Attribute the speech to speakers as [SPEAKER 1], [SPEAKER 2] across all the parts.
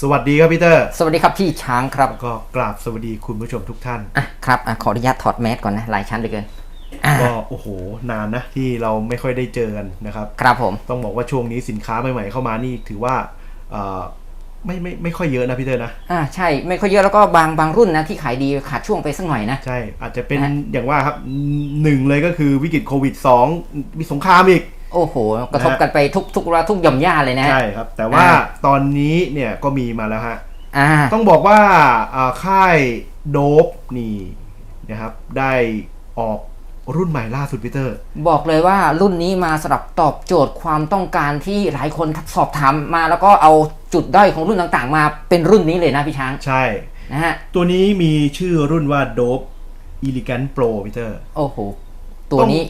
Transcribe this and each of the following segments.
[SPEAKER 1] สวัสดีครับพีเตอร์
[SPEAKER 2] สวัสดีครับพี่ช้างครับ
[SPEAKER 1] ก็กราบสวัสดีคุณผู้ชมทุกท่าน
[SPEAKER 2] อะครับอะขออนุญาตถอดแมสก่อนนะหลายชั้นเหลือเกินอะ
[SPEAKER 1] ก็โอ้โหนานนะที่เราไม่ค่อยได้เจอกันนะครับ
[SPEAKER 2] ครับผม
[SPEAKER 1] ต้องบอกว่าช่วงนี้สินค้าใหม่ๆเข้ามานี่ถือว่าเอ่อไม่ไม่ไม่ค่อยเยอะนะพีเตอร์นะ
[SPEAKER 2] อ่าใช่ไม่ค่อยเยอะแล้วก็บางบางรุ่นนะที่ขายดีขาดช่วงไปสักหน่อยนะ
[SPEAKER 1] ใช่อาจจะเป็น
[SPEAKER 2] ฮะ
[SPEAKER 1] อย่างว่าครับหนึ่งเลยก็คือวิกฤตโควิดสองมีสงครามอีก
[SPEAKER 2] โอ้โห กระทบกันไปทุกทุกระทุกหย่อมย่าเลยนะฮะ
[SPEAKER 1] ใช่ครับ แต่ว่า
[SPEAKER 2] อ่า
[SPEAKER 1] ตอนนี้เนี่ยก็มีมาแล้วฮะ
[SPEAKER 2] อ่า
[SPEAKER 1] ต้องบอกว่าอ่าค่ายโดบนี่นะครับ ได้ออกรุ่นใหม่ล่าสุดพีเตอร์
[SPEAKER 2] บอกเลยว่ารุ่นนี้มาสำหรับตอบโจทย์ความต้องการที่หลายคนสอบถามมาแล้วก็เอาจุดด้อยของรุ่นต่างๆ มาเป็นรุ่นนี้เลยนะพี่ช้าง
[SPEAKER 1] ใช่
[SPEAKER 2] นะฮะ
[SPEAKER 1] ตัวนี้มีชื่อรุ่นว่า Dope Elegant Pro พีเตอร์
[SPEAKER 2] โอ้โห ตัวนี้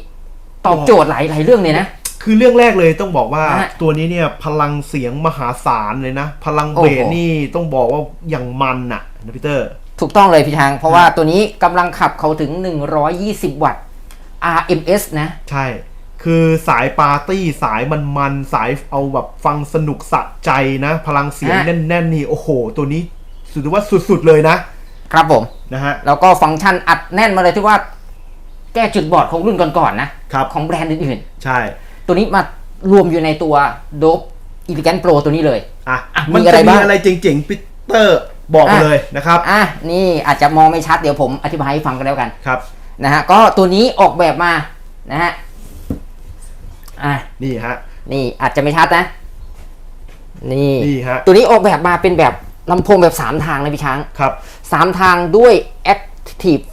[SPEAKER 2] ตอบโจทย์หลายหลายเรื่องเลยนะ
[SPEAKER 1] คือเรื่องแรกเลยต้องบอกว่า
[SPEAKER 2] ฮะ
[SPEAKER 1] ตัวนี้เนี่ยพลังเสียงมหาศาลเลยนะ พลัง
[SPEAKER 2] โอ้
[SPEAKER 1] เบ
[SPEAKER 2] โห
[SPEAKER 1] สนี่ต้องบอกว่าอย่างมันอะนะพีเตอร์
[SPEAKER 2] ถูกต้องเลยพี่ช้างเพราะว่าตัวนี้กำลังขับเขาถึง 120 วัตต์ RMS นะ
[SPEAKER 1] ใช่ คือสายปาร์ตี้สายมันมันๆสายเอาแบบฟังสนุกสะใจนะ พลังเสียง
[SPEAKER 2] ฮะ
[SPEAKER 1] แน่นๆนี่โอ้โห ตัวนี้สุดว่าสุดๆเลยนะครับ
[SPEAKER 2] ผม
[SPEAKER 1] นะฮะ
[SPEAKER 2] แล้วก็ฟังก์ชันอัดแน่นมาเลยที่ว่า แก้จุดบอดของรุ่นก่อนๆนะ
[SPEAKER 1] ครับ
[SPEAKER 2] ของแบรนด์อื่น
[SPEAKER 1] ใช่
[SPEAKER 2] ๆ ตัวนี้มารวมอยู่ในตัว Dope Elegant Pro ตัวนี้เลย
[SPEAKER 1] อะ
[SPEAKER 2] อะ
[SPEAKER 1] มัน
[SPEAKER 2] มีอะไร
[SPEAKER 1] จะมี
[SPEAKER 2] บ้าง
[SPEAKER 1] อะไรเจ๋งๆพีเตอร์บอกมา
[SPEAKER 2] อะ
[SPEAKER 1] เลยนะครับ
[SPEAKER 2] อะนี่อาจจะมองไม่ชัดเดี๋ยวผมอธิบายให้ฟังกันแล้วกัน
[SPEAKER 1] ครับ
[SPEAKER 2] นะฮะก็ตัวนี้ออกแบบมานะฮะอะ
[SPEAKER 1] นี่ฮะ
[SPEAKER 2] นี่อาจจะไม่ชัดนะ นี่
[SPEAKER 1] นี่ฮะ
[SPEAKER 2] ตัวนี้ออกแบบมาเป็นแบบลำโพงแบบ 3 ทางนะพี่ช้าง
[SPEAKER 1] ครับ
[SPEAKER 2] สามทางด้วย Active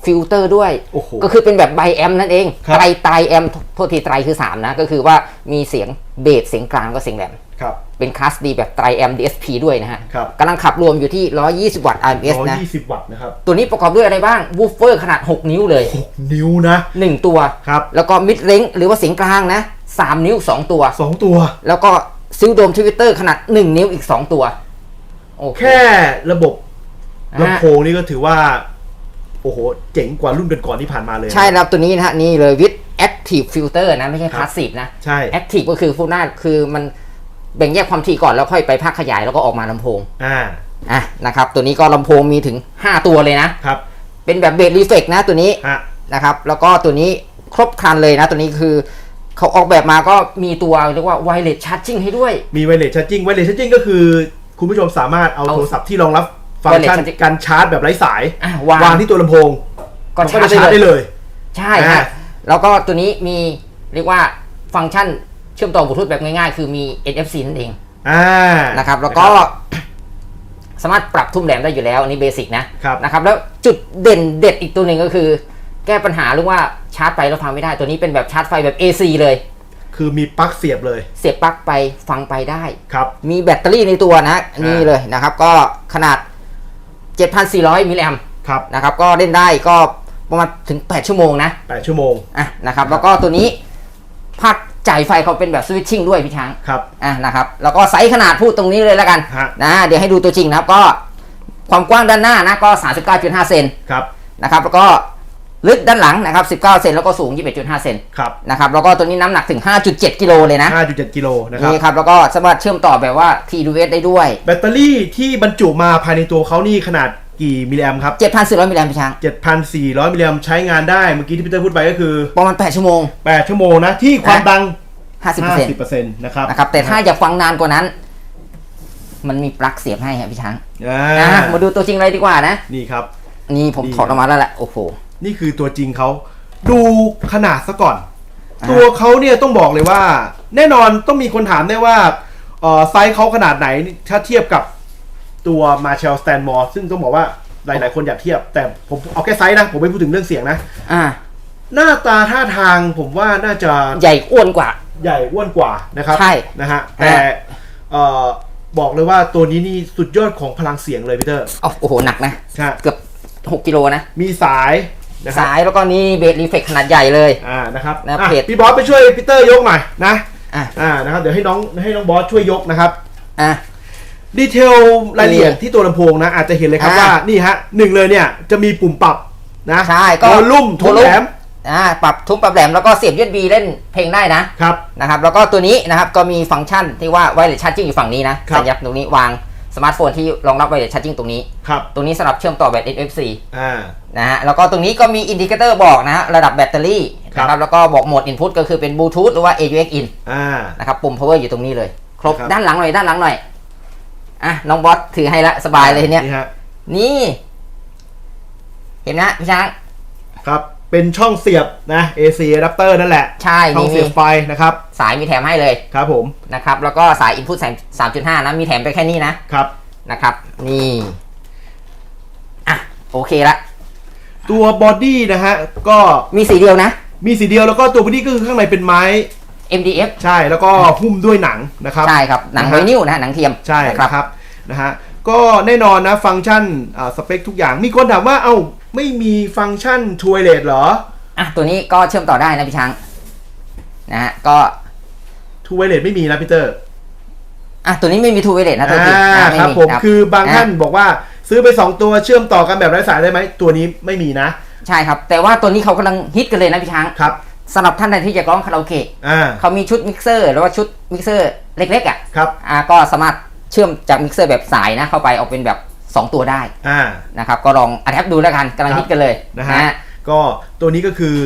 [SPEAKER 2] Filter ด้วย
[SPEAKER 1] โอ้โห
[SPEAKER 2] ก็คือเป็นแบบไบแอมนั่นเอง
[SPEAKER 1] ครับ
[SPEAKER 2] ไตรไตรแอมโทษทีไตรคือ 3 นะ ก็คือว่ามีเสียงเบสเสียงกลางก็เสียงแหลม
[SPEAKER 1] ครับ
[SPEAKER 2] เป็นคลาสดีแบบไตรแอม DSP ด้วยนะฮะ
[SPEAKER 1] ครับ
[SPEAKER 2] กำลังขับรวมอยู่ที่ 120 วัตต์ RMS นะ
[SPEAKER 1] 120 วัตต์นะครับ
[SPEAKER 2] ตัวนี้ประกอบด้วยอะไรบ้างวูฟเฟอร์ขนาด 6 นิ้วเลย
[SPEAKER 1] 6 นิ้วนะ
[SPEAKER 2] 1 ตัว
[SPEAKER 1] ครับ
[SPEAKER 2] แล้วก็มิดเลงหรือว่าเสียงกลางนะ 3 นิ้ว 2 ตัว
[SPEAKER 1] สองตัว
[SPEAKER 2] แล้วก็ซิลโดมทวิตเตอร์ขนาด 1 นิ้วอีก 2 ตัว โอเค
[SPEAKER 1] แค่ระบบ
[SPEAKER 2] อ่า
[SPEAKER 1] ลำโพงนี่ก็ถือว่า โอ้โห เจ๋งกว่ารุ่นก่อนๆที่ผ่านมาเลย
[SPEAKER 2] ใช่แล้วตัวนี้นะฮะนี่เลย with active filter นะ ไม่ใช่
[SPEAKER 1] ครับ
[SPEAKER 2] passive นะ
[SPEAKER 1] ใช่
[SPEAKER 2] active ก็คือพวกหน้าคือมันแบ่งแยกความถี่ก่อนแล้วค่อยไปภาคขยายแล้วก็ออกมาลำโพง
[SPEAKER 1] อ่า
[SPEAKER 2] อะนะครับ ตัวนี้ก็ลำโพงมีถึง 5 ตัวเลยนะ
[SPEAKER 1] ครับ
[SPEAKER 2] เป็นแบบเบสรีเฟกนะตัวนี้
[SPEAKER 1] ฮะ
[SPEAKER 2] นะครับ แล้วก็ตัวนี้ครบครันเลยนะ ตัวนี้คือเขาออกแบบมาก็มีตัวเรียกว่า wireless charging ให้ด้วย
[SPEAKER 1] มีไวเลสชาร์จิ่งไวเลสชาร์จิ่งก็คือ คุณผู้ชมสามารถเอา
[SPEAKER 2] เอา
[SPEAKER 1] โทรศัพท์ที่รองรับ ฟังก์ชัน
[SPEAKER 2] wireless charging
[SPEAKER 1] การชาร์จแบบไร้สาย
[SPEAKER 2] อะวาง
[SPEAKER 1] วางที่ตัวลำโพง
[SPEAKER 2] ก็
[SPEAKER 1] มัน
[SPEAKER 2] ชาร์จ
[SPEAKER 1] จะชาร์จ
[SPEAKER 2] ได้
[SPEAKER 1] ได้
[SPEAKER 2] เลย
[SPEAKER 1] เลย
[SPEAKER 2] ใช่
[SPEAKER 1] อ่า
[SPEAKER 2] ฮะแล้วก็ตัวนี้มีเรียกว่าฟังก์ชันเชื่อมต่อบลูทูธแบบง่ายๆ คือมี NFC นั่นเอง
[SPEAKER 1] อ่า
[SPEAKER 2] นะ ครับ แล้วก็ สามารถปรับทุ่มแหลมได้อยู่แล้ว อันนี้เบสิกนะครับนะครับ แล้วจุดเด่นเด็ดอีกตัวหนึ่งก็คือ แก้ปัญหาเรื่องว่าชาร์จไปแล้วฟังไม่ได้ ตัวนี้เป็นแบบชาร์จไฟแบบ AC เลย
[SPEAKER 1] คือมีปลั๊กเสียบเลย
[SPEAKER 2] เสียบปลั๊กไปฟังไปได้
[SPEAKER 1] ครับ
[SPEAKER 2] มีแบตเตอรี่ในตัวนะนี่เลยนะครับ ก็ขนาด 7,400 มิลลิแอมป์
[SPEAKER 1] ครับ
[SPEAKER 2] นะครับก็เล่นได้ก็ประมาณถึง 8 ชั่วโมงนะ
[SPEAKER 1] 8 ชั่วโมง
[SPEAKER 2] อะนะครับแล้วก็ตัวนี้ภาคจ่ายไฟเขาเป็นแบบสวิตชิ่งด้วยพี่ช้าง
[SPEAKER 1] ครับ
[SPEAKER 2] อะนะครับแล้วก็ไซส์ขนาดพูดตรงนี้เลยแล้วกัน
[SPEAKER 1] ฮะ
[SPEAKER 2] นะเดี๋ยวให้ดูตัวจริงนะครับก็ความกว้างด้านหน้านะก็ 39.5 เซน
[SPEAKER 1] ครับ
[SPEAKER 2] นะครับแล้วก็ ลึกด้านหลังนะครับ 19 เซนแล้วก็สูง 21.5 เซน
[SPEAKER 1] ครับ
[SPEAKER 2] นะครับ แล้วก็ตัวนี้น้ำหนักถึง 5.7 กิโลเลยนะ
[SPEAKER 1] 5.7 กิโลนะครับ
[SPEAKER 2] นี่ครับ แล้วก็สามารถเชื่อมต่อแบบว่า TDS ได้ด้วย
[SPEAKER 1] แบตเตอรี่ที่บรรจุมาภายในตัวเขานี่ขนาดกี่มิลลิแอมครับ
[SPEAKER 2] 7,400 มิลลิแอมป์พี่ช้าง
[SPEAKER 1] 7,400 มิลลิแอมใช้งานได้ เมื่อกี้ที่พีเตอร์พูดไปก็คือ
[SPEAKER 2] ประมาณ 8 ชั่วโมง
[SPEAKER 1] 8 ชั่วโมงนะ ที่ความดัง
[SPEAKER 2] 50%
[SPEAKER 1] 50%นะครับ
[SPEAKER 2] นะครับ แต่ถ้าอยากฟังนานกว่านั้นมันมีปลั๊กเสียบให้ครับพี่ช้าง
[SPEAKER 1] อ่า
[SPEAKER 2] อะมาดูตัวจริงเลยดีกว่านะ
[SPEAKER 1] นี่ครับ
[SPEAKER 2] นี่ผม
[SPEAKER 1] ดี
[SPEAKER 2] ถอดออกมาแล้วแหละ โอ้โห
[SPEAKER 1] นี่คือตัวจริงเขาดูขนาดซะก่อน
[SPEAKER 2] อ่า
[SPEAKER 1] ตัวเขาเนี่ยต้องบอกเลยว่า แน่นอนต้องมีคนถามได้ว่าเอ่อไซส์เขาขนาดไหนถ้าเทียบกับตัวมาเชลสแตนมอร์ซึ่งต้องบอกว่าหลาย ๆ คนอยากเทียบ แต่ผมเอาแค่ไซส์นะ ผมไม่พูดถึงเรื่องเสียงนะ
[SPEAKER 2] อ่า
[SPEAKER 1] หน้าตาท่าทางผมว่าน่าจะ
[SPEAKER 2] ใหญ่อ้วนกว่า
[SPEAKER 1] ใหญ่อ้วนกว่านะครับ
[SPEAKER 2] ใช่
[SPEAKER 1] นะฮะแต่เอ่อบอกเลยว่าตัวนี้นี่สุดยอดของพลังเสียงเลยพีเตอร์
[SPEAKER 2] เอาโอ้โหหนักนะ
[SPEAKER 1] ใช่
[SPEAKER 2] เกือบ 6กิโลนะ
[SPEAKER 1] มีสาย นะครับ
[SPEAKER 2] สายแล้วก็นี่เบสรีเฟกขนาดใหญ่เลย
[SPEAKER 1] อ่านะครับ
[SPEAKER 2] นะ
[SPEAKER 1] อะ
[SPEAKER 2] เพจ
[SPEAKER 1] พี่บอสไปช่วยพีเตอร์ยกหน่อยนะ
[SPEAKER 2] อะ
[SPEAKER 1] อ่านะครับเดี๋ยวให้น้องให้น้องบอสช่วยยกนะครับ
[SPEAKER 2] อะ
[SPEAKER 1] ดีเทลรายละเอียดที่ตัวลำโพงนะอาจจะเห็นเลยครับ
[SPEAKER 2] อ่า
[SPEAKER 1] ว่านี่ฮะหนึ่งเลยเนี่ยจะมีปุ่มปรับนะ
[SPEAKER 2] ใช่ก็
[SPEAKER 1] วอลลุ่มโทนแหลม
[SPEAKER 2] อ่าปรับทุบปรับแหลมแล้วก็เสียบ USB เล่นเพลงได้นะ
[SPEAKER 1] ครับ
[SPEAKER 2] นะครับแล้วก็ตัวนี้นะครับก็มีฟังก์ชันที่ว่าไวเลสชาร์จิ่งอยู่ฝั่งนี้นะ
[SPEAKER 1] ครับ
[SPEAKER 2] สัญลักษณ์ตรงนี้วาง สมาร์ทโฟนที่รองรับไวเลสชาร์จิ่งตรงนี้
[SPEAKER 1] ครับ
[SPEAKER 2] ตรงนี้สำหรับเชื่อมต่อแบต NFC
[SPEAKER 1] อ่า
[SPEAKER 2] นะฮะ แล้วก็ตรงนี้ก็มีอินดิเคเตอร์บอกนะฮะระดับแบตเตอรี่
[SPEAKER 1] ครับ
[SPEAKER 2] นะครับ แล้วก็บอกโหมด Input ก็คือเป็นบลูทูธหรือว่า AUX in
[SPEAKER 1] อ่า
[SPEAKER 2] นะครับปุ่ม power อยู่ตรงนี้เลย ครบ
[SPEAKER 1] ครับ
[SPEAKER 2] ด้านหลังหน่อย ด้านหลังหน่อย อะ น้องบอสถือให้ละสบายเลยทีเนี้ย
[SPEAKER 1] นี่ฮะ
[SPEAKER 2] นี่ เห็นไหมฮะพี่ช้าง
[SPEAKER 1] ครับ เป็นช่องเสียบนะ AC adapter นั่นแหละ
[SPEAKER 2] ใช่
[SPEAKER 1] ช่อง
[SPEAKER 2] นี่
[SPEAKER 1] เสี
[SPEAKER 2] มี
[SPEAKER 1] ยบไฟนะครับ
[SPEAKER 2] สายมีแถมให้เลย
[SPEAKER 1] ครับผม
[SPEAKER 2] นะครับแล้วก็สาย Input 3.5นะมีแถมไปแค่นี้นะ
[SPEAKER 1] ครับ
[SPEAKER 2] นะครับ นี่อะโอเคละ
[SPEAKER 1] ตัวบอดี้นะฮะ ก็
[SPEAKER 2] มีสีเดียวนะ
[SPEAKER 1] มีสีเดียวแล้วก็ตัวบอดี้ก็คือข้างในเป็นไม้
[SPEAKER 2] MDF
[SPEAKER 1] ใช่ แล้วก็หุ้มด้วยหนังนะครับ
[SPEAKER 2] ใช่ครับ หนัง
[SPEAKER 1] นะ
[SPEAKER 2] ไว
[SPEAKER 1] ฮะ
[SPEAKER 2] นิลนะฮะหนังเทียม
[SPEAKER 1] ใช่
[SPEAKER 2] นะ
[SPEAKER 1] นะครับนะฮะก็แน่นอนนะฟังก์ชันอ่าสเปคทุกอย่างมีคนถามว่าเอ้า ไม่มีฟังก์ชันทวเลตเหรอ
[SPEAKER 2] อะ ตัวนี้ก็เชื่อมต่อได้นะพี่ช้าง นะฮะ ก็
[SPEAKER 1] ทวเลตไม่มีนะพีเตอร์
[SPEAKER 2] อะ ตัวนี้ไม่มีทูเวเลตนะตัว
[SPEAKER 1] อ่า
[SPEAKER 2] จริงนะไม่
[SPEAKER 1] ครับ
[SPEAKER 2] มี
[SPEAKER 1] ผม
[SPEAKER 2] ครับ
[SPEAKER 1] คือบางท่านบอกว่าซื้อไป 2 ตัวเชื่อมต่อกันแบบไร้สายได้ไหม ตัวนี้ไม่มีนะ
[SPEAKER 2] ใช่ครับ แต่ว่าตัวนี้เขากำลังฮิตกันเลยนะพี่ช้าง
[SPEAKER 1] ครับ
[SPEAKER 2] สำหรับท่านใดที่จะร้องคาราโอเกะ
[SPEAKER 1] อ่า
[SPEAKER 2] เขามีชุดมิกเซอร์หรือว่าชุดมิกเซอร์เล็กๆอะ
[SPEAKER 1] ครับ
[SPEAKER 2] อ่า ก็สามารถเชื่อมจากมิกเซอร์แบบสายนะเข้าไปออกเป็นแบบ 2 ตัวได้
[SPEAKER 1] อ่า
[SPEAKER 2] นะครับก็ลองอัดแอปดูแล้วกันกำลัง
[SPEAKER 1] ครับ
[SPEAKER 2] ฮิตกันเลย
[SPEAKER 1] นะฮะก็ตัวนี้ก็คือ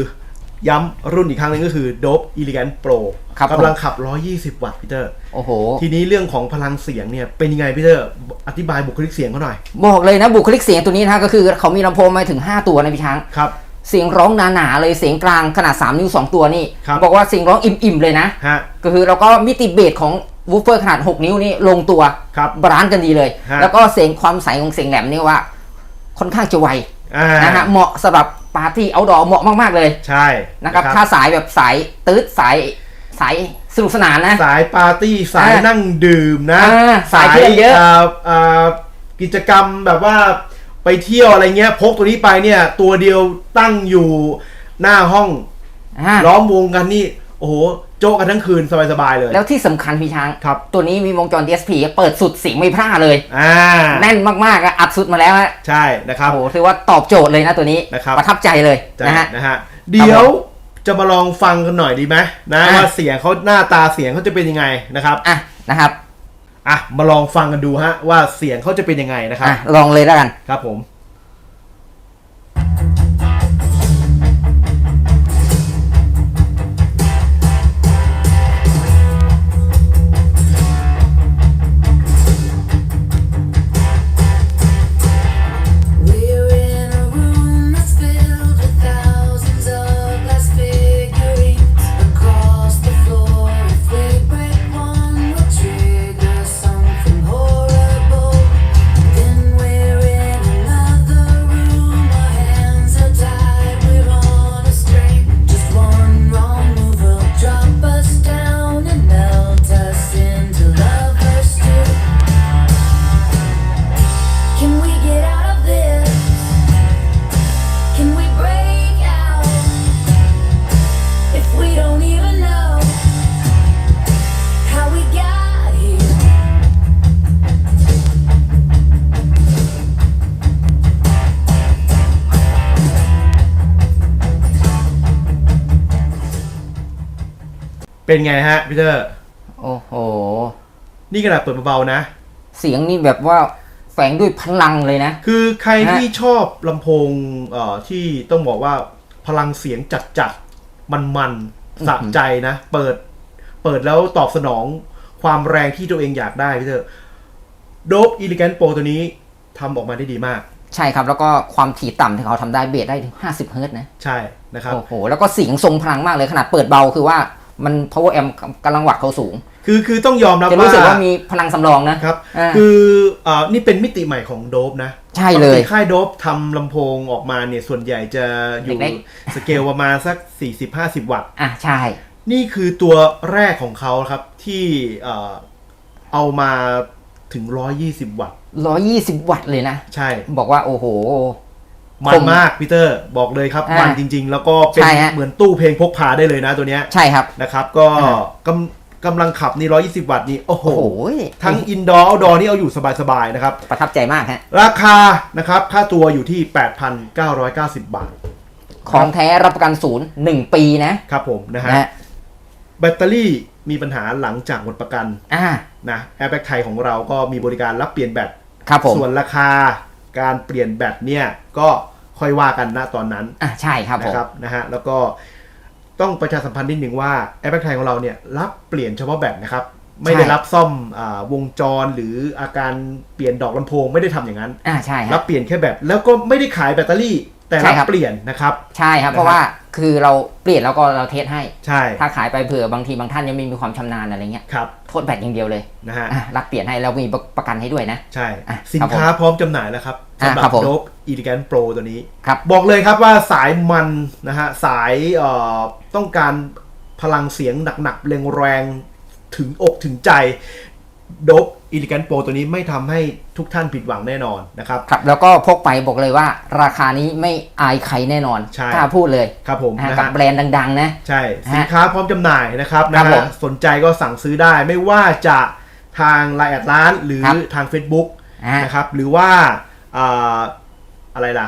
[SPEAKER 1] ย้ำรุ่นอีกครั้งหนึงก็คือ Dope Elegant Pro
[SPEAKER 2] ครับผม
[SPEAKER 1] กำลังขับ 120 วัตต์พีเตอร์
[SPEAKER 2] โอ้โห
[SPEAKER 1] ทีนี้เรื่องของพลังเสียงเนี่ยเป็นยังไงพีเตอร์ อธิบายบุคลิกเสียงเขาหน่อย
[SPEAKER 2] บอกเลยนะบุคลิกเสียงตัวนี้นะก็คือเขามีลำโพงมาถึง 5 ตัวนะพี่ช้าง
[SPEAKER 1] ครับ
[SPEAKER 2] เสียงร้องหนาๆเลยเสียงกลางขนาด 3 นิ้ว 2 ตัวนี่
[SPEAKER 1] ครับ
[SPEAKER 2] บอกว่าเสียงร้องอิ่มๆเลยนะ
[SPEAKER 1] ฮะ
[SPEAKER 2] ก็คือเราก็มิติเบสของ วูฟเฟอร์ขนาด 6 นิ้วนี่ลงตัว
[SPEAKER 1] ครับ
[SPEAKER 2] บาลานซ์กันดีเลย
[SPEAKER 1] ฮะ
[SPEAKER 2] แล้วก็เสียงความใสของเสียงแหลมนี่ว่า ค่อนข้างจะไว
[SPEAKER 1] อ่า
[SPEAKER 2] นะฮะเหมาะสำหรับปาร์ตี้เอาดอเหมาะมาก ๆ เลย
[SPEAKER 1] ใช่
[SPEAKER 2] นะครับถ้าสายแบบสายตืดสายสายสนุกสนานนะ
[SPEAKER 1] สายปาร์ตี้สาย
[SPEAKER 2] อ่า
[SPEAKER 1] นั่งดื่มนะ
[SPEAKER 2] อ่าสายเพื่อนเยอะา
[SPEAKER 1] อ่ากิจกรรมแบบว่าไปเที่ยวอะไรเงี้ยพกตัวนี้ไปเนี่ยตัวเดียวตั้งอยู่หน้าห้อง
[SPEAKER 2] อ่า
[SPEAKER 1] ล้อมวงกันนี่ โอ้โหโจ๊กกันทั้งคืนสบายๆเลย
[SPEAKER 2] แล้วที่สำคัญพี่ช้าง
[SPEAKER 1] ครับ
[SPEAKER 2] ตัวนี้มีวงจร DSP เปิดสุดเสียงไม่พร่าเลย
[SPEAKER 1] อ่า
[SPEAKER 2] แน่นมากๆอะอัดสุดมาแล้วฮะ
[SPEAKER 1] ใช่นะครับ
[SPEAKER 2] โอ้โหถือว่าตอบโจทย์เลยนะตัวนี้
[SPEAKER 1] นะครับ
[SPEAKER 2] ประทับใจเลย
[SPEAKER 1] ใช่
[SPEAKER 2] นะฮะ
[SPEAKER 1] นะฮะ เดี๋ยวจะมาลองฟังกันหน่อยดีไหมนะ
[SPEAKER 2] อะ
[SPEAKER 1] ว่าเสียงเขาหน้าตาเสียงเขาจะเป็นยังไงนะครับ
[SPEAKER 2] อะนะครับ
[SPEAKER 1] อะมาลองฟังกันดูฮะว่าเสียงเขาจะเป็นยังไงนะครับ
[SPEAKER 2] อะลองเลยแล้วกัน
[SPEAKER 1] ครับผม เป็นไงฮะพีเตอร์
[SPEAKER 2] โอ้โห
[SPEAKER 1] นี่ขนาดเปิดเบาๆนะ
[SPEAKER 2] เสียงนี่แบบว่าแฝงด้วยพลังเลยนะ
[SPEAKER 1] คือใคร
[SPEAKER 2] ฮะ
[SPEAKER 1] ที่ชอบลำโพงเอ่อที่ต้องบอกว่าพลังเสียงจัดๆมันๆสะใจนะ เปิด เปิดแล้วตอบสนองความแรงที่ตัวเองอยากได้พี่เตอร์โดบอีลิแกนโปตัวนี้ทำออกมาได้ดีมาก
[SPEAKER 2] ใช่ครับ แล้วก็ความถี่ต่ำที่เขาทำได้เบสได้ถึง50 เฮิร์ตซ์นะ
[SPEAKER 1] ใช่นะครับ
[SPEAKER 2] โอ้โห แล้วก็เสียงทรงพลังมากเลยขนาดเปิดเบาคือว่า มัน power amp กำลังวัดเขาสูง
[SPEAKER 1] คือคือต้องยอมรับ
[SPEAKER 2] จะ
[SPEAKER 1] ว่า
[SPEAKER 2] รู้สึกว่ามีพลังสำรองนะ
[SPEAKER 1] ครับ
[SPEAKER 2] อ่า
[SPEAKER 1] คือเอ่อนี่เป็นมิติใหม่ของโดบนะ
[SPEAKER 2] ใช่เลย
[SPEAKER 1] ปกติค่ายโดบทำลำโพงออกมาเนี่ย ส่วนใหญ่จะอยู่
[SPEAKER 2] เล็ก
[SPEAKER 1] สเกลประมาณสัก 40-50 วัตต์
[SPEAKER 2] อะใช่
[SPEAKER 1] นี่คือตัวแรกของเขาครับที่เอ่อเอามาถึง 120 วัตต์
[SPEAKER 2] 120 วัตต์เลยนะ
[SPEAKER 1] ใช่
[SPEAKER 2] บอกว่าโอ้โห
[SPEAKER 1] มั
[SPEAKER 2] ค
[SPEAKER 1] น
[SPEAKER 2] ม
[SPEAKER 1] มากพีเตอร์บอกเลยครับ
[SPEAKER 2] อ่า
[SPEAKER 1] มันจริง ๆ แล้วก็เป็น
[SPEAKER 2] ใช่ฮะ
[SPEAKER 1] เหมือนตู้เพลงพกพาได้เลยนะตัวเนี้ย
[SPEAKER 2] ใช่ครับ
[SPEAKER 1] นะครับ ก็
[SPEAKER 2] อ่า
[SPEAKER 1] กำกำลังขับนี่120วัตต์นี่โอ้โห
[SPEAKER 2] โอ้โห
[SPEAKER 1] ทั้งอินดอร์เอาดอร์นี่เอาอยู่สบายๆนะครับ
[SPEAKER 2] ประทับใจมากฮะ
[SPEAKER 1] ราคานะครับค่าตัวอยู่ที่ 8,990 บาท
[SPEAKER 2] ของแท้รับประกันศูนย์หนึ่งปีนะ
[SPEAKER 1] ครับผมนะฮะ
[SPEAKER 2] นะฮะ
[SPEAKER 1] แบตเตอรี่มีปัญหาหลังจากหมดประกัน
[SPEAKER 2] อ่า
[SPEAKER 1] นะแอร์แบ็กไทยของเราก็มีบริการรับเปลี่ยนแบต
[SPEAKER 2] ครับผม
[SPEAKER 1] ส่วนราคา การเปลี่ยนแบตเนี่ยก็ค่อยว่ากันณตอนนั้น
[SPEAKER 2] อ่าใช่ครับผม
[SPEAKER 1] นะครับนะฮะแล้วก็ต้องประชาสัมพันธ์นิดหนึ่งว่าแอร์แบ็กไทยของเราเนี่ยรับเปลี่ยนเฉพาะแบตนะครับ ไม่ได้รับซ่อมอาวงจรหรืออาการเปลี่ยนดอกลำโพงไม่ได้ทำอย่างนั้น
[SPEAKER 2] อ่าใช่ค
[SPEAKER 1] รั
[SPEAKER 2] รั
[SPEAKER 1] บบเปลี่ยนแค่แบตแล้วก็ไม่ได้ขายแบตเตอรี่ แต่
[SPEAKER 2] ใช่
[SPEAKER 1] รับ
[SPEAKER 2] ครับ
[SPEAKER 1] เปลี่ยนนะครับ
[SPEAKER 2] ใช่ครับ
[SPEAKER 1] นะครับ
[SPEAKER 2] เพราะว่าคือเราเปลี่ยนแล้วก็เราเทสให้
[SPEAKER 1] ใช่
[SPEAKER 2] ถ้าขายไปเผื่อบางทีบางท่านยังไม่มีความชำนาญอะไรเงี้ย
[SPEAKER 1] ครับ
[SPEAKER 2] โทษแบตอย่างเดียวเลย
[SPEAKER 1] นะฮะ
[SPEAKER 2] อะรับเปลี่ยนให้เรามีประกันให้ด้วยนะ
[SPEAKER 1] ใช่
[SPEAKER 2] อะ
[SPEAKER 1] สินค้าพร้อมจำหน่ายแล้วครับ
[SPEAKER 2] อะ
[SPEAKER 1] สำหรั
[SPEAKER 2] ครับบผม
[SPEAKER 1] โดบอีลิแกนโปรตัวนี้
[SPEAKER 2] ครับ
[SPEAKER 1] บอกเลยครับว่าสายมันนะฮะสายเอ่อต้องการพลังเสียงหนักๆแรงๆถึงอกถึงใจ โดบอีลิแกนโปรตัวนี้ไม่ทำให้ทุกท่านผิดหวังแน่นอนนะครับ
[SPEAKER 2] ครับแล้วก็พกไปบอกเลยว่า ราคานี้ไม่อายใครแน่นอน
[SPEAKER 1] ใช่
[SPEAKER 2] กล้าพูดเลย
[SPEAKER 1] ครับผม
[SPEAKER 2] นะฮะ
[SPEAKER 1] นะ
[SPEAKER 2] กับ
[SPEAKER 1] ฮะ
[SPEAKER 2] แบรนด์ดัง ๆ นะ
[SPEAKER 1] ใช่
[SPEAKER 2] ฮะ
[SPEAKER 1] สินค้าพร้อมจำหน่ายนะครับ
[SPEAKER 2] ครั
[SPEAKER 1] นะ
[SPEAKER 2] บผ
[SPEAKER 1] ฮะ
[SPEAKER 2] ม
[SPEAKER 1] สนใจก็สั่งซื้อได้ไม่ว่าจะทางไลน์แอดร้านหรือ
[SPEAKER 2] ครับ
[SPEAKER 1] ทาง Facebook
[SPEAKER 2] อะ
[SPEAKER 1] นะครับหรือว่าอ่าอะไรล่ะ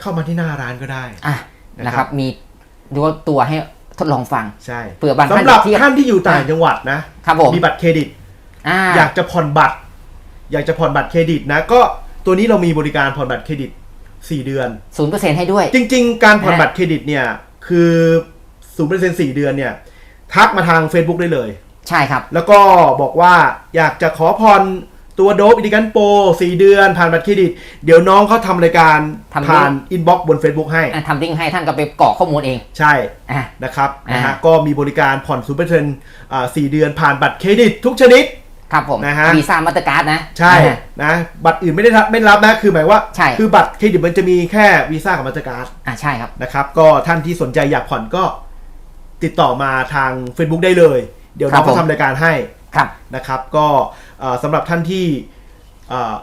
[SPEAKER 1] เข้ามาที่หน้าร้านก็ได้
[SPEAKER 2] อะ
[SPEAKER 1] นะ
[SPEAKER 2] นะ
[SPEAKER 1] ค
[SPEAKER 2] ค
[SPEAKER 1] รั
[SPEAKER 2] รับ บมีดูตัวให้ทดลองฟัง
[SPEAKER 1] ใช่
[SPEAKER 2] เผื่อบางท่าน
[SPEAKER 1] สำหรับ
[SPEAKER 2] เทียบ
[SPEAKER 1] ท่านที่อยู่ต่างจังหวัดนะ
[SPEAKER 2] ครับผม
[SPEAKER 1] มีบัตรเครดิต
[SPEAKER 2] อ่า
[SPEAKER 1] อยากจะผ่อนบัตร อยากจะผ่อนบัตรเครดิตนะ ก็ตัวนี้เรามีบริการผ่อนบัตรเครดิต 4 เดือน
[SPEAKER 2] ศูนย์เปอร์เซ็นต์ให้ด้วย
[SPEAKER 1] จริง ๆ การผ่อน
[SPEAKER 2] ฮะ
[SPEAKER 1] บัตรเครดิตเนี่ย คือศูนย์เปอร์เซ็นต์สี่เดือนเนี่ย ทักมาทาง Facebook ได้เลย
[SPEAKER 2] ใช่ครับ
[SPEAKER 1] แล้วก็บอกว่าอยากจะขอผ่อนตัวโดบอินดิกันโปรสี่เดือน ผ่านบัตรเครดิต เดี๋ยวน้องเขาทำรายการ
[SPEAKER 2] ทำ
[SPEAKER 1] ผ่านอินบ็อกซ์บน Facebook ให้
[SPEAKER 2] อะทำลิงก์ให้ท่านก็ไปกรอกข้อมูลเอง
[SPEAKER 1] ใช่
[SPEAKER 2] อะ
[SPEAKER 1] นะครับนะฮะ
[SPEAKER 2] อ่า
[SPEAKER 1] ก็มีบริการผ่อนศูนย์เปอร์เซ็นต์สี่เดือนผ่านบัตรเครดิตทุกชนิด
[SPEAKER 2] ครับผม
[SPEAKER 1] นะฮะ
[SPEAKER 2] วีซ่ามาสเตอร์การ์ดนะ
[SPEAKER 1] ใช่
[SPEAKER 2] อะ
[SPEAKER 1] นะบัตรอื่นไม่ได้รับไม่รับนะคือหมายว่า
[SPEAKER 2] ใช่
[SPEAKER 1] คือบัตรเครดิตมันจะมีแค่วีซ่ากับมาสเตอร์การ์ด
[SPEAKER 2] อะใช่ครับ
[SPEAKER 1] นะครับ ก็ท่านที่สนใจอยากผ่อนก็ติดต่อมาทาง Facebook ได้เลย เดี๋ยวน้อง
[SPEAKER 2] ครับ
[SPEAKER 1] เขา
[SPEAKER 2] ผม
[SPEAKER 1] ทำรายการให้
[SPEAKER 2] ครับ
[SPEAKER 1] นะครับ ก็เอ่อสำหรับท่านที่เอ่อ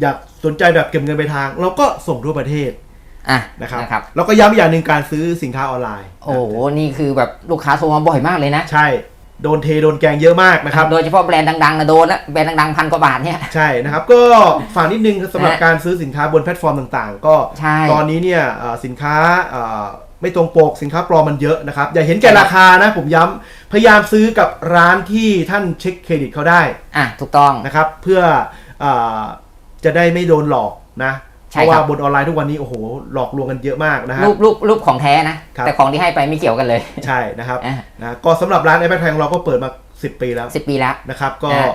[SPEAKER 1] อยากสนใจแบบเก็บเงินไปลายทาง เราก็ส่งทั่วประเทศ
[SPEAKER 2] อะ
[SPEAKER 1] นะครับ
[SPEAKER 2] นะครับ
[SPEAKER 1] แล้วก็ย้ำอีกอย่างหนึ่งการซื้อสินค้าออนไลน์
[SPEAKER 2] โอ้โหนี่คือแบบลูกค้าโทรมาบ่อยมากเลยนะ
[SPEAKER 1] ใช่ โดนเทโดนแกงเยอะมากนะครับ
[SPEAKER 2] โดยเฉพาะแบรนด์ดังๆนะโดนนะแบรนด์ดังๆพันกว่าบาทเนี่ย
[SPEAKER 1] ใช่นะครับ ก็ฝากนิดนึงสำหรับ
[SPEAKER 2] ฮะ
[SPEAKER 1] การซื้อสินค้าบนแพลตฟอร์มต่างๆ ก็
[SPEAKER 2] ใช่
[SPEAKER 1] ตอนนี้เนี่ยเอ่อสินค้าเอ่อไม่ตรงปกสินค้าปลอมมันเยอะนะครับ อย่าเห็นแก่
[SPEAKER 2] ใช่ครับ
[SPEAKER 1] ราคานะผมย้ำพยายามซื้อกับร้านที่ท่านเช็คเครดิตเขาได้
[SPEAKER 2] อะถูกต้อง
[SPEAKER 1] นะครับเพื่อเออจะได้ไม่โดนหลอกนะ
[SPEAKER 2] ใช่
[SPEAKER 1] เพราะ
[SPEAKER 2] ครั
[SPEAKER 1] ว่า
[SPEAKER 2] บ
[SPEAKER 1] บนออนไลน์ทุกวันนี้โอ้โหหลอกลวงกันเยอะมากนะฮะ
[SPEAKER 2] รูปรูปรูปของแท้นะ
[SPEAKER 1] ครับ
[SPEAKER 2] แต่ของที่ให้ไปไม่เกี่ยวกันเลย
[SPEAKER 1] ใช่นะครับ
[SPEAKER 2] อะ
[SPEAKER 1] นะก็สำหรับร้านไอแพดไทยของเราก็เปิดมา 10 ปีแล้ว
[SPEAKER 2] สิบปีแล้ว
[SPEAKER 1] นะครับก็
[SPEAKER 2] อ่า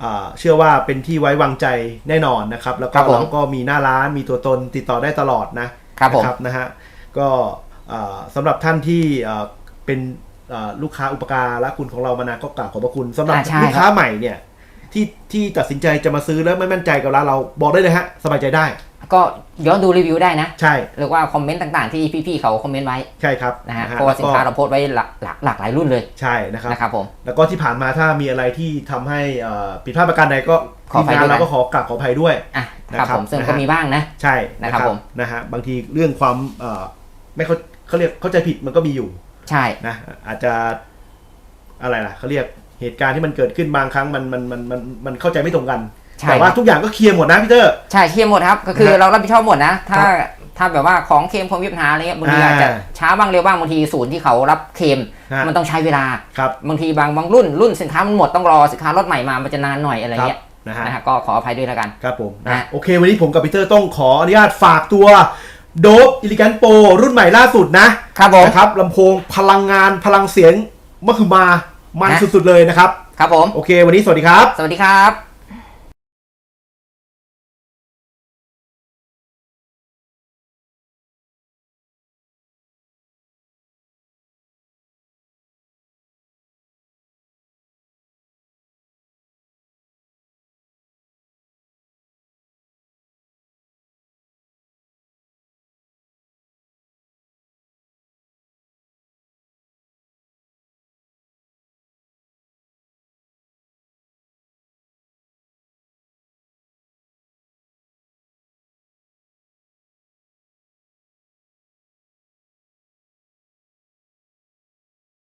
[SPEAKER 1] เอ่อเชื่อว่าเป็นที่ไว้วางใจแน่นอนนะครับ แล้ว
[SPEAKER 2] ค
[SPEAKER 1] ก็
[SPEAKER 2] รับผม
[SPEAKER 1] เราก็มีหน้าร้านมีตัวตนติดต่อได้ตลอดนะครับ
[SPEAKER 2] ผม
[SPEAKER 1] นะนะฮะก็เอ่อสำหรับท่านที่เอ่อเป็นเอ่อลูกค้าอุปการะคุณของเรามานานก็กราบขอบพระคุณสำหรับ
[SPEAKER 2] อ่าใช่
[SPEAKER 1] ลูกค้า
[SPEAKER 2] ครับ
[SPEAKER 1] ใหม่เนี่ยที่ที่ตัดสินใจจะมาซื้อแล้วไม่มั่นใจกับร้านเราบอกได้เลยฮะสบายใจได้
[SPEAKER 2] ก็ย้อนดูรีวิวได้นะ
[SPEAKER 1] ใช่
[SPEAKER 2] หรือว่าคอมเมนต์ต่างๆที่พี่ๆเขาคอมเมนต์ไว้
[SPEAKER 1] ใช่ครับ
[SPEAKER 2] นะฮะ
[SPEAKER 1] ฮ
[SPEAKER 2] เพราะว่าสินค้า
[SPEAKER 1] แล้ว
[SPEAKER 2] เราโพสต์ไว้หลากหลากหลากหลายรุ่นเลย
[SPEAKER 1] ใช่นะครับ
[SPEAKER 2] นะครับผม
[SPEAKER 1] แล้วก็ที่ผ่านมาถ้ามีอะไรที่ทำให้เอ่อผิดพลาดประการใดก็
[SPEAKER 2] ขออภั
[SPEAKER 1] ทีม
[SPEAKER 2] ย
[SPEAKER 1] งาน
[SPEAKER 2] ด้วยนะ
[SPEAKER 1] เราก็ขอกราบขออภัยด้วย
[SPEAKER 2] อะ
[SPEAKER 1] นะครับ
[SPEAKER 2] ผมซึ่ง
[SPEAKER 1] นะฮะ
[SPEAKER 2] ก็มีบ้างนะ
[SPEAKER 1] ใช่
[SPEAKER 2] นะครับผม
[SPEAKER 1] นะฮะบางทีเรื่องความเอ่อไม่เขาเขาเรียกเข้าใจผิดมันก็มีอยู่
[SPEAKER 2] ใช่
[SPEAKER 1] นะอาจจะอะไรล่ะเขาเรียกเหตุการณ์ที่มันเกิดขึ้นบางครั้งมันมันมันมันมันเข้าใจไม่ตรงกัน
[SPEAKER 2] ใช่
[SPEAKER 1] แต่ว่าทุกอย่างก็เคลียร์หมดนะพี่เตอร์
[SPEAKER 2] ใช่เคลียร์หมดครับ ก็คือ
[SPEAKER 1] นะฮะ
[SPEAKER 2] เรารับผิดชอบหมดนะ ถ้า
[SPEAKER 1] ครับ
[SPEAKER 2] ถ้าแบบว่าของเคลมของมีปัญหาอะไรเงี้ยบางที
[SPEAKER 1] อ่า
[SPEAKER 2] อาจจะช้าบ้างเร็วบ้างบางทีศูนย์ที่เขารับเคลม
[SPEAKER 1] ฮะ
[SPEAKER 2] มันต้องใช้เวลา
[SPEAKER 1] ครับ
[SPEAKER 2] บางทีบางบางรุ่นรุ่นสินค้ามันหมดต้องรอสินค้ารถใหม่มามันจะนานหน่อยอะไรเงี้ย
[SPEAKER 1] นะฮะ
[SPEAKER 2] นะฮะก็ขออภัยด้วยแล้วกัน
[SPEAKER 1] ครับผม
[SPEAKER 2] นะ
[SPEAKER 1] นะโอเค วันนี้ผมกับพีเตอร์ต้องขออนุญาตฝากตัวโดบอิลิกันโปรุ่นใหม่ล่าสุดนะครับ
[SPEAKER 2] ผม
[SPEAKER 1] นะครับลำโพงพลังงานพลังเสียงมหึมามัน
[SPEAKER 2] นะ
[SPEAKER 1] สุดๆเลยนะครับ
[SPEAKER 2] ครับผม
[SPEAKER 1] โอเค วันนี้สวัสดีครับ
[SPEAKER 2] สวัสดีครับ